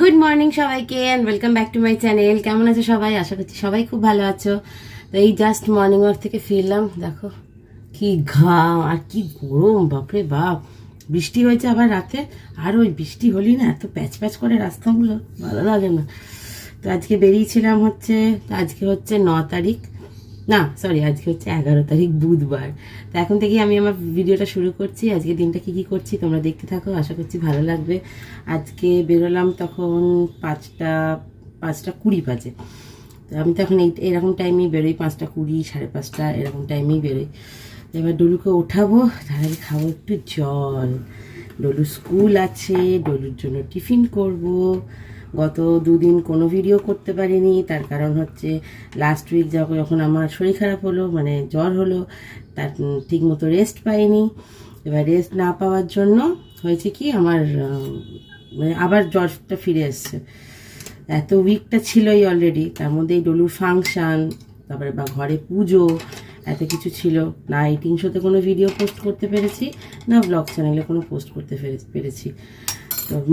Good morning সবাইকে and welcome back to my channel কেমন আছো সবাই? আশা করছি সবাই খুব ভালো আছো। তো এই জাস্ট মর্নিং ওয়াক থেকে ফিরলাম। দেখো, কি ঘাম আর কি গরম, বাপরে বাপ। বৃষ্টি হয়েছে আবার রাতে। আর ওই বৃষ্টি হলি না এত প্যাচ প্যাচ করে রাস্তাগুলো, ভালো লাগে না। তো আজকে বেরিয়েছিলাম হচ্ছে তো আজকে হচ্ছে ন তারিখ। না সরি আজকে হচ্ছে এগারো তারিখ, বুধবার। তো এখন থেকেই আমি আমার ভিডিওটা শুরু করছি। আজকে দিনটা কি কি করছি তোমরা দেখতে থাকো, আশা করছি ভালো লাগবে। আজকে বেরোলাম তখন পাঁচটা পাঁচটা কুড়ি বাজে। তো আমি তো এখন এই, এরকম টাইমেই বেরোই, পাঁচটা কুড়ি, সাড়ে পাঁচটা, এরকম টাইমেই বেরোই। এবার ডলুকে ওঠাবো তার আগে খাব একটু জল। ডলু স্কুল আছে, ডলুর জন্য টিফিন করব। গত দুদিন কোনো ভিডিও করতে পারিনি, তার কারণ হচ্ছে লাস্ট উইক যখন আমার শরীর খারাপ হলো মানে জ্বর হলো, তার ঠিক মতো রেস্ট পাইনি। এবার রেস্ট না পাওয়ার জন্য হয়েছে কি, আমার মানে আবার জ্বরটা ফিরে এসছে। এত উইকটা ছিলই অলরেডি তার মধ্যে এই ডলুর ফাংশান তারপরে বা ঘরে পুজো, এত কিছু ছিল। না এইটিং শোতে কোনো ভিডিও পোস্ট করতে পেরেছি, না ব্লগ চ্যানেলে কোনো পোস্ট করতে পেরে- পেরেছি।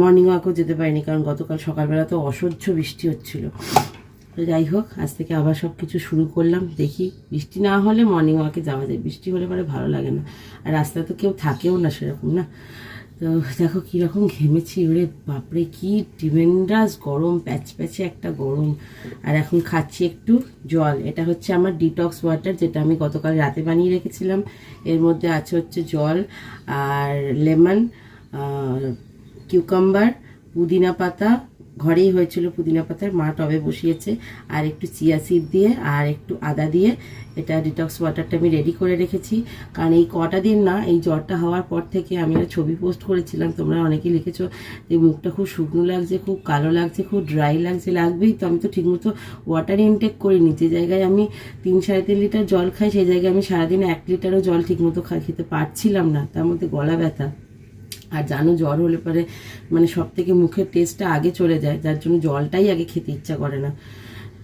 মর্নিং ওয়াকও যেতে পারিনি, কারণ গতকাল সকালবেলা তো অসহ্য বৃষ্টি হচ্ছিল। তো যাই হোক, আজ থেকে আবার সব কিছু শুরু করলাম, দেখি বৃষ্টি না হলে মর্নিং ওয়াকে যাওয়া যায়। বৃষ্টি হলে পরে ভালো লাগে না। আর রাস্তায় তো কেউ থাকেও না সেরকম, না? তো দেখো কীরকম ঘেমেছি, ওরে বাপরে, কি ডিমেন্ডাস গরম প্যাচ প্যাচে একটা গরম। আর এখন খাচ্ছি একটু জল। এটা হচ্ছে আমার ডিটক্স ওয়াটার যেটা আমি গতকাল রাতে বানিয়ে রেখেছিলাম। এর মধ্যে আছে হচ্ছে জল আর লেমন কিউকাম্বার, পুদিনা পাতা, ঘরেই হয়েছিল পুদিনা পাতার, মা টবে বসিয়েছে, আর একটু চিয়া সিড দিয়ে, আর একটু আদা দিয়ে, এটা ডিটক্স ওয়াটারটা আমি রেডি করে রেখেছি। কারণ এই কটা দিন না, এই জ্বরটা হওয়ার পর থেকে আমি ছবি পোস্ট করেছিলাম, তোমরা অনেকে লিখেছো যে মুখটা খুব শুকনো লাগছে, খুব কালো লাগছে, খুব ড্রাই লাগছে, লাগবেই তো, আমি তো ঠিকমতো ওয়াটার ইনটেক করিনি। যে জায়গায় আমি তিন সাড়ে তিন লিটার জল খাই, সেই জায়গায় আমি সারাদিন এক লিটারও জল ঠিকমতো খেতে পারছিলাম না, তার মধ্যে গলা ব্যথা। আর জানো জ্বর হলে পরে মানে সব থেকে মুখের টেস্টটা আগে চলে যায়, যার জন্য জলটাই আগে খেতে ইচ্ছা করে না।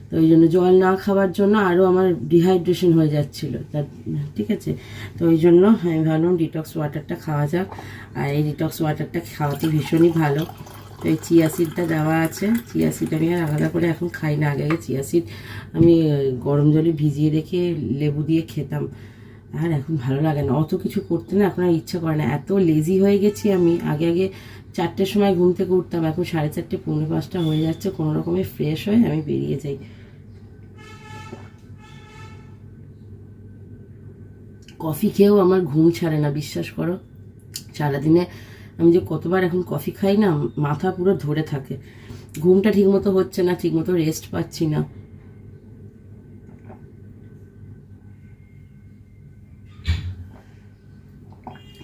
তো ওই জন্য জল না খাওয়ার জন্য আরও আমার ডিহাইড্রেশন হয়ে যাচ্ছিল। তার ঠিক আছে? তো ওই জন্য আমি ভাবলাম ডিটক্স ওয়াটারটা খাওয়া যাক। আর এই ডিটক্স ওয়াটারটা খাওয়াতে ভীষণই ভালো। তো এই চিয়া সিডটা দেওয়া আছে। চিয়া সিড আমি আর আলাদা করে এখন খাই না। আগে আগে চিয়া সিড আমি গরম জলে ভিজিয়ে রেখে লেবু দিয়ে খেতাম। আর এখন ভালো লাগে না। অত কিছু করতে না এখন আর ইচ্ছা করে না। এত লেজি হয়ে গেছি আমি। আগে আগে চারটের সময় ঘুম থেকে উঠতাম। এখন সাড়ে চারটে, পৌনে পাঁচটা হয়ে যাচ্ছে। কোনো রকমে ফ্রেশ হয়ে আমি বেরিয়ে যাই। কফি খেয়েও আমার ঘুম ছাড়ে না, বিশ্বাস করো। সারাদিনে আমি যে কতবার এখন কফি খাই না, মাথা পুরো ধরে থাকে। ঘুমটা ঠিকমতো হচ্ছে না, ঠিকমতো রেস্ট পাচ্ছি না।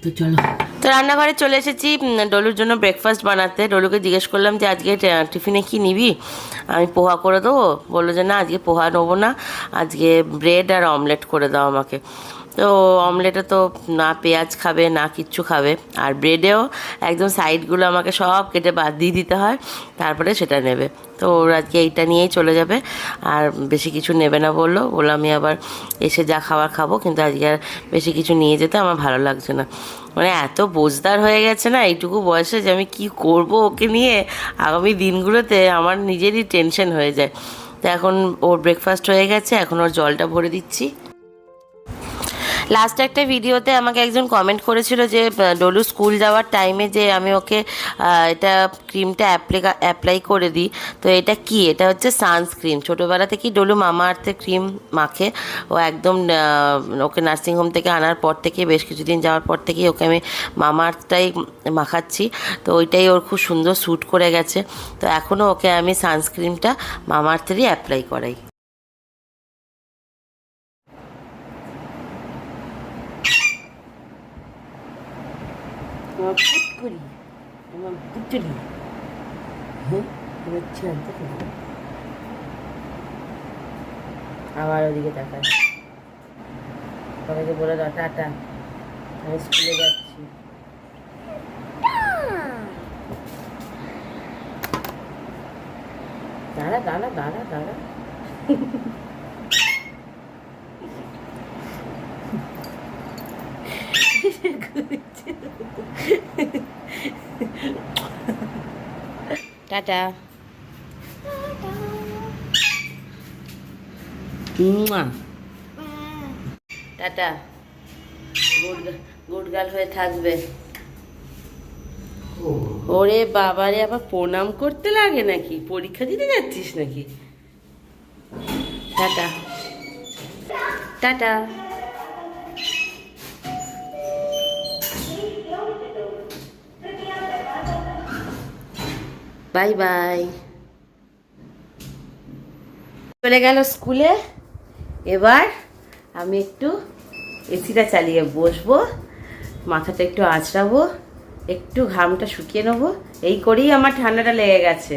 তো চলো। তো রান্নাঘরে চলে এসেছি ডলুর জন্য ব্রেকফাস্ট বানাতে। ডলুকে জিজ্ঞেস করলাম যে, আজকে টিফিনে কি নিবি? আমি পোহা করে দেবো। বলল যে, না, আজকে পোহা নেব না। আজকে ব্রেড আর অমলেট করে দাও আমাকে। তো অমলেটে তো না পেঁয়াজ খাবে, না কিচ্ছু খাবে। আর ব্রেডেও একদম সাইডগুলো আমাকে সব কেটে বাদ দিয়ে দিতে হয়, তারপরে সেটা নেবে। তো ওর আজকে এইটা নিয়েই চলে যাবে, আর বেশি কিছু নেবে না বলল। বলল, আমি আবার এসে যা খাবার খাব, কিন্তু আজকে আর বেশি কিছু নিয়ে যেতে আমার ভালো লাগছে না। মানে এত বোঝদার হয়ে গেছে না এইটুকু বয়সে যে আমি কি করব ওকে নিয়ে? আগামী দিনগুলোতে আমার নিজেরই টেনশন হয়ে যায়। তো এখন ওর ব্রেকফাস্ট হয়ে গেছে, এখন ওর জলটা ভরে দিচ্ছি। লাস্ট একটা ভিডিওতে আমাকে একজন কমেন্ট করেছিল যে ডলু স্কুল যাওয়ার টাইমে যে আমি ওকে এটা ক্রিমটা অ্যাপ্লাই অ্যাপ্লাই করে দিই। তো এটা কি? এটা হচ্ছে সানস্ক্রিন ছোটোবেলা থেকেই ডলু মামা আর্থের ক্রিম মাখে। ও একদম ওকে নার্সিংহোম থেকে আনার পর থেকে, বেশ কিছুদিন যাওয়ার পর থেকেই ওকে আমি মামা আর্থটাই মাখাচ্ছি। তো ওইটাই ওর খুব সুন্দর স্যুট করে গেছে। তো এখনও ওকে আমি সানস্ক্রিনটা মামা আর্থেরই অ্যাপ্লাই করাই। আমার পুটুরি হ্যাঁ আবার ওদিকে তাকায় সবাইকে বলে দাও, টাটা। আমি স্কুলে যাচ্ছি। দাঁড়া দাঁড়া দাঁড়া দাঁড়া। Tata. Tata good good girl হয়ে থাকবে। ওরে বাবারে আবার প্রণাম করতে লাগে নাকি? পরীক্ষা দিতে যাচ্ছিস নাকি? Tata tata bye bye. চলে গেল স্কুলে। এবার আমি একটু এসিটা চালিয়ে বসবো, মাথাটা একটু আঁচড়াবো, একটু ঘামটা শুকিয়ে নেব। এই করেই আমার ঠান্ডাটা লেগে গেছে।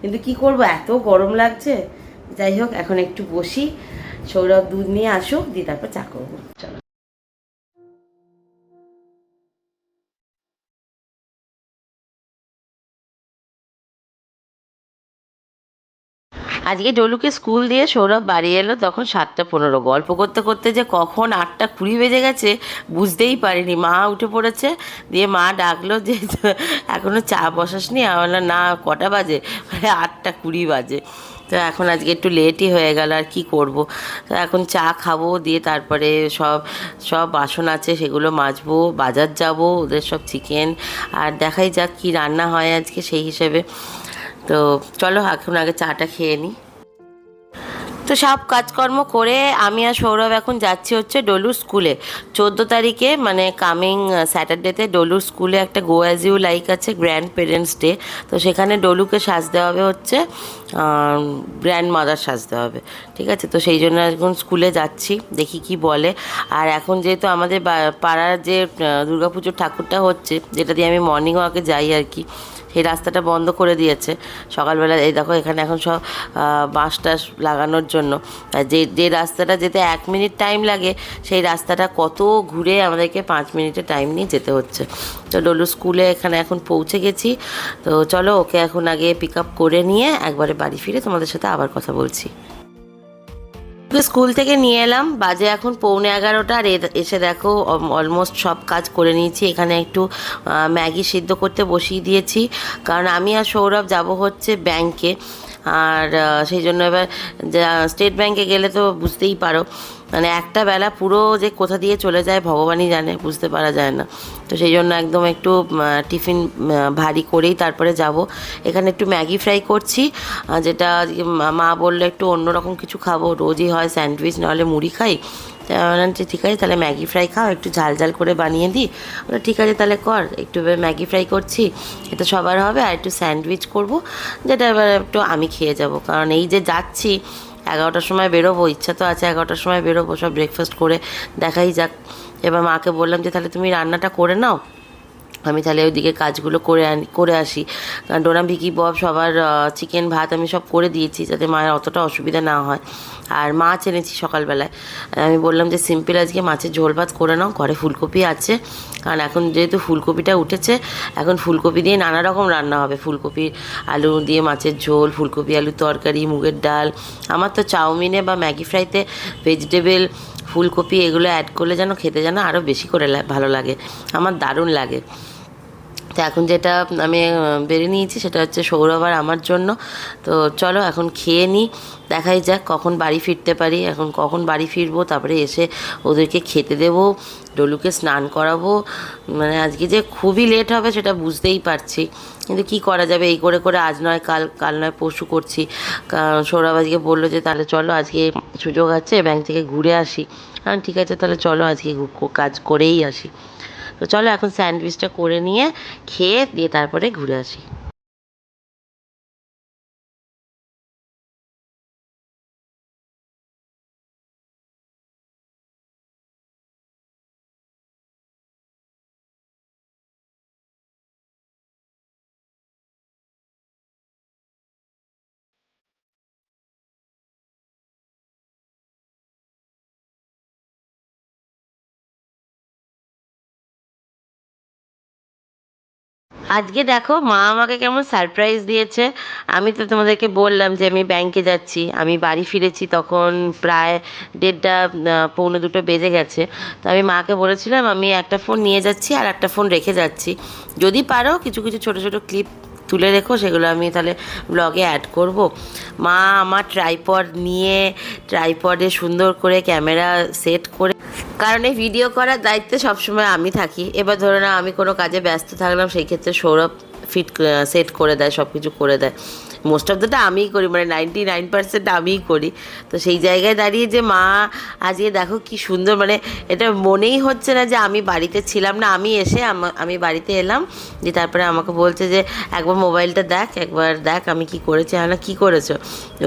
কিন্তু কি করব, এত গরম লাগছে। যাই হোক, এখন একটু বসি। সৌরভ দুধ নিয়ে আসুক, দিয়ে তারপর চা করব। চলো। আজকে ডলুকে স্কুল দিয়ে সৌরভ বাড়ি এলো তখন সাতটা পনেরো। গল্প করতে করতে যে কখন আটটা কুড়ি বেজে গেছে বুঝতেই পারিনি। মা উঠে পড়েছে দিয়ে মা ডাকলো যে এখনও চা বসাসনি? আমি বললাম না কটা বাজে? বলে, আটটা কুড়ি বাজে। তো এখন আজকে একটু লেটই হয়ে গেল আর কি করব? তো এখন চা খাব দিয়ে তারপরে সব সব বাসন আছে সেগুলো মাজবো বাজার যাব ওদের সব চিকেন আর দেখাই যাক কি রান্না হয় আজকে সেই হিসেবে। তো চলো এখন আগে চাটা খেয়ে নিই তো সব কাজকর্ম করে আমি আর সৌরভ এখন যাচ্ছি হচ্ছে ডলুর স্কুলে। চোদ্দ তারিখে মানে কামিং স্যাটারডেতে ডলুর স্কুলে একটা গো অ্যাজ ইউ লাইক আছে গ্র্যান্ড পেরেন্টস ডে তো সেখানে ডলুকে সাজতে হবে হচ্ছে গ্র্যান্ড মাদার সাজতে হবে। ঠিক আছে? তো সেই জন্য এখন স্কুলে যাচ্ছি, দেখি কি বলে। আর এখন যেহেতু আমাদের পাড়ার যে দুর্গাপুজোর ঠাকুরটা হচ্ছে, যেটা দিয়ে আমি মর্নিং ওয়াকে যাই আর কি সেই রাস্তাটা বন্ধ করে দিয়েছে। সকালবেলা এই দেখো এখানে এখন সব বাঁশ টাস লাগানোর জন্য। যে যে রাস্তাটা যেতে এক মিনিট টাইম লাগে, সেই রাস্তাটা কত ঘুরে আমাদেরকে পাঁচ মিনিটে টাইম নিয়ে যেতে হচ্ছে। তো ডলু স্কুলে এখানে এখন পৌঁছে গেছি। তো চলো ওকে এখন আগে পিক আপ করে নিয়ে একবারে বাড়ি ফিরে তোমাদের সাথে আবার কথা বলছি। ওকে স্কুল থেকে নিয়ে এলাম। বাজে এখন পৌনে এগারোটা আর এসে দেখো অলমোস্ট সব কাজ করে নিয়েছি। এখানে একটু ম্যাগি সিদ্ধ করতে বসিয়ে দিয়েছি। কারণ আমি আর সৌরভ যাব হচ্ছে ব্যাংকে। আর সেই জন্য এবার স্টেট ব্যাংকে গেলে তো বুঝতেই পারো। মানে একটা বেলা পুরো যে কোথা দিয়ে চলে যায় ভগবানই জানে, বুঝতে পারা যায় না। তো সেই জন্য একদম একটু টিফিন ভারী করেই তারপরে যাব। এখানে একটু ম্যাগি ফ্রাই করছি যেটা মা- বলল একটু অন্যরকম কিছু খাব, রোজই হয় স্যান্ডউইচ, নাহলে মুড়ি খাই। বললাম যে ঠিক আছে, তাহলে ম্যাগি ফ্রাই খাও, একটু ঝাল ঝাল করে বানিয়ে দিই। বলে ঠিক আছে, তাহলে কর, একটু ম্যাগি ফ্রাই করছি এটা সবার হবে, আর একটু স্যান্ডউইচ করব। যেটা এবার একটু আমি খেয়ে যাব। কারণ এই যে যাচ্ছি এগারোটার সময় বেরোবো, ইচ্ছা তো আছে এগারোটার সময় বেরোবো, সব ব্রেকফাস্ট করে দেখাই যাক। এবার মাকে বললাম যে, তাহলে তুমি রান্নাটা করে নাও। আমি তাহলে ওইদিকে কাজগুলো করে আনি, করে আসি। কারণ ডোনা ভিকি, বব সবার চিকেন, ভাত আমি সব করে দিয়েছি যাতে মায়ের অতটা অসুবিধা না হয়। আর মাছ এনেছি সকালবেলায়। আমি বললাম যে সিম্পল আজকে মাছের ঝোল ভাত করে নাও, ঘরে ফুলকপি আছে। কারণ এখন যেহেতু ফুলকপিটা উঠেছে, এখন ফুলকপি দিয়ে নানা রকম রান্না হবে। ফুলকপি আলু দিয়ে মাছের ঝোল, ফুলকপি আলু তরকারি, মুগের ডাল। আমার তো চাউমিনে বা ম্যাগি ফ্রাইতে ভেজিটেবল, ফুলকপি এগুলো অ্যাড করলে যেন খেতে যেন আরও বেশি করে ভালো লাগে। আমার দারুণ লাগে। তো এখন যেটা আমি বেড়ে নিয়েছি সেটা হচ্ছে সৌরভ আর আমার জন্য। তো চলো এখন খেয়ে নিই দেখাই যাক কখন বাড়ি ফিরতে পারি। এখন কখন বাড়ি ফিরবো, তারপরে এসে ওদেরকে খেতে দেবো, ডলুকে স্নান করাবো। মানে আজকে যে খুবই লেট হবে সেটা বুঝতেই পারছি। কিন্তু কি করা যাবে? এই করে করে আজ নয়, কাল কাল নয়, পরশু করছি। সৌরভ আজকে বলল যে, তাহলে চলো আজকে সুযোগ আছে ব্যাংক থেকে ঘুরে আসি। হ্যাঁ ঠিক আছে, তাহলে চলো আজকে কাজ করেই আসি। তো চলো এখন স্যান্ডউইচটা করে নিয়ে খেয়ে দিয়ে তারপরে ঘুরে আসি। আজকে দেখো মা আমাকে কেমন সারপ্রাইজ দিয়েছে। আমি তো তোমাদেরকে বললাম যে আমি ব্যাংকে যাচ্ছি, আমি বাড়ি ফিরেছি তখন প্রায় দেড়টা পৌনে দুটো বেজে গেছে। তো আমি মাকে বলেছিলাম, আমি একটা ফোন নিয়ে যাচ্ছি আর একটা ফোন রেখে যাচ্ছি। যদি পারো কিছু কিছু ছোট ছোট ক্লিপ তুলে রেখো, সেগুলো আমি তাহলে ব্লগে অ্যাড করব। মা, আমার ট্রাইপড নিয়ে ট্রাইপডে সুন্দর করে ক্যামেরা সেট করে, কারণ এই ভিডিও করার দায়িত্বে সবসময় আমি থাকি। এবার ধরে না, আমি কোনো কাজে ব্যস্ত থাকলাম, সেই ক্ষেত্রে সৌরভ ফিট সেট করে দেয় সব কিছু করে দেয়। মোস্ট অফ দ্যাটা আমিই করি মানে নাইনটি নাইন পার্সেন্ট আমিই করি। তো সেই জায়গায় দাঁড়িয়ে যে, মা, আজকে দেখো কি সুন্দর। মানে এটা মনেই হচ্ছে না যে, আমি বাড়িতে ছিলাম না। আমি এসে আমি বাড়িতে এলাম, যে তারপরে আমাকে বলছে যে, একবার মোবাইলটা দেখ, একবার দেখ আমি কি করেছি। আনা কি করেছ?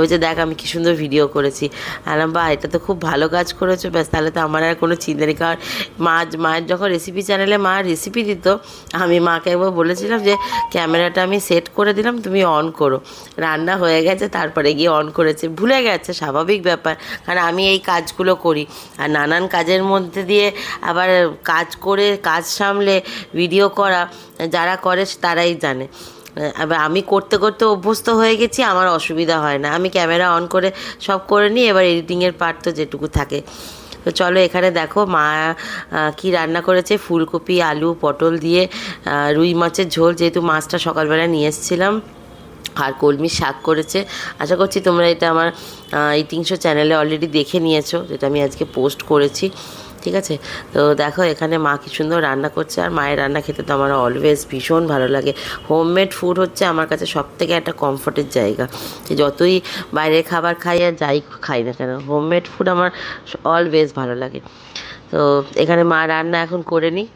বলছে, দেখ আমি কি সুন্দর ভিডিও করেছি। আলাম বা এটা তো খুব ভালো কাজ করেছ। ব্যাস, তাহলে তো আমার আর কোনো চিন্তা নেই। কারণ মা, মায়ের যখন রেসিপি চ্যানেলে মা রেসিপি দিত, আমি মাকে একবার বলেছিলাম যে, ক্যামেরাটা আমি সেট করে দিলাম, তুমি অন করো। রান্না হয়ে গেছে, তারপরে গিয়ে অন করেছে। ভুলে গেছে, স্বাভাবিক ব্যাপার। কারণ আমি এই কাজগুলো করি। আর নানান কাজের মধ্যে দিয়ে আবার কাজ করে, কাজ সামলে ভিডিও করা, যারা করে তারাই জানে। এবার আমি করতে করতে অভ্যস্ত হয়ে গেছি, আমার অসুবিধা হয় না। আমি ক্যামেরা অন করে সব করে নিই এবার এডিটিংয়ের পার্ট তো যেটুকু থাকে। তো চলো এখানে দেখো, মা কি রান্না করেছে? ফুলকপি, আলু, পটল দিয়ে রুই মাছের ঝোল। যেহেতু মাছটা সকালবেলা নিয়ে এসেছিলাম। আর কলমি শাক করেছে। আশা করছি তোমরা এটা আমার ইটিং শো চ্যানেলে অলরেডি দেখে নিয়েছো, যেটা আমি আজকে পোস্ট করেছি, ঠিক আছে? তো দেখো, এখানে মা কি সুন্দর রান্না করছে, আর মায়ের রান্না খেতে তো আমার অলওয়েজ ভীষণ ভালো লাগে। হোমমেড ফুড হচ্ছে আমার কাছে সব থেকে একটা কমফোর্টের জায়গা। যতই বাইরের খাবার খাই আর যাই খাই না কেন হোমমেড ফুড আমার অলওয়েজ ভালো লাগে। তো এখানে মা রান্না এখন করে নিই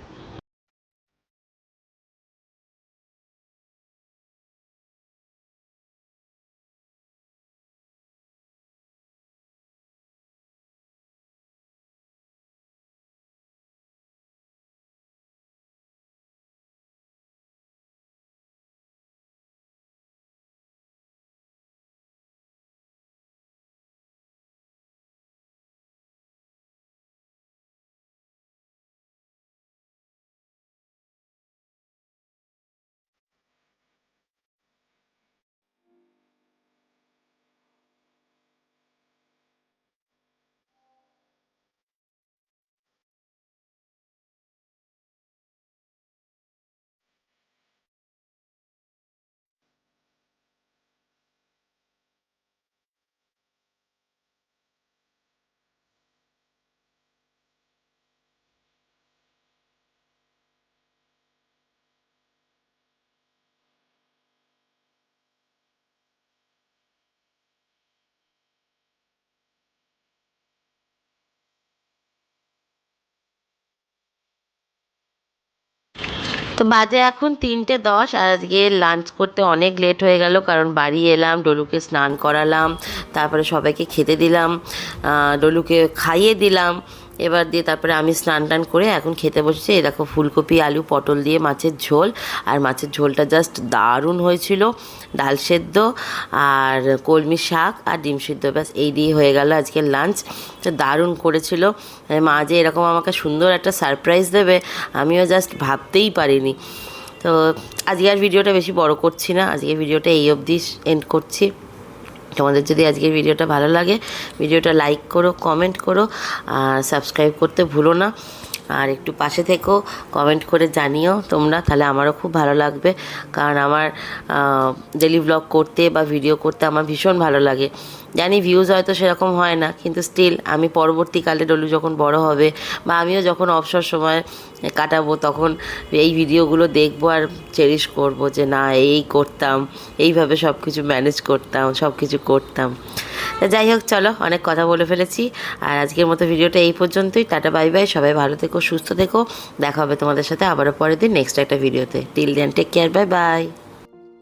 তো বাজে এখন তিনটে দশ, আর আজকে লাঞ্চ করতে অনেক লেট হয়ে গেল, কারণ বাড়ি এলাম, ডলুকে স্নান করালাম, তারপরে সবাইকে খেতে দিলাম ডলুকে খাইয়ে দিলাম। এবার দিয়ে তারপরে আমি স্নান টান করে এখন খেতে বসেছি। এই দেখো ফুলকপি, আলু, পটল দিয়ে মাছের ঝোল। আর মাছের ঝোলটা জাস্ট দারুণ হয়েছিল। ডাল সেদ্ধ আর কলমি শাক আর ডিম সিদ্ধ, ব্যাস, এই দিয়ে হয়ে গেল আজকের লাঞ্চ তো দারুণ করেছিল। মা যে এরকম আমাকে সুন্দর একটা সারপ্রাইজ দেবে, আমিও জাস্ট ভাবতেই পারিনি। তো আজকে আর ভিডিওটা বেশি বড় করছি না। আজকে ভিডিওটা এই অবধি এন্ড করছি। তোমাদের যদি আজকের ভিডিওটা ভালো লাগে, ভিডিওটা লাইক করো কমেন্ট করো, আর সাবস্ক্রাইব করতে ভুলো না। আর একটু পাশে থেকো কমেন্ট করে জানিও তোমরা, তাহলে আমারও খুব ভালো লাগবে। কারণ আমার ডেলি ব্লগ করতে বা ভিডিও করতে আমার ভীষণ ভালো লাগে। জানি ভিউজ হয়তো সেরকম হয় না, কিন্তু স্টিল আমি পরবর্তীকালে ডলু যখন বড় হবে বা আমিও যখন অবসর সময় কাটাবো তখন এই ভিডিওগুলো দেখব আর চেরিশ করব যে না, এই করতাম, এইভাবে সব কিছু ম্যানেজ করতাম সব কিছু করতাম যাই হোক, চলো অনেক কথা বলে ফেলেছি। আর আজকের মতো ভিডিওটা এই পর্যন্তই। টাটা বাই বাই সবাই ভালো থেকো, সুস্থ থেকো। দেখা হবে তোমাদের সাথে আবারও পরের দিন নেক্সট একটা ভিডিওতে till then take care bye bye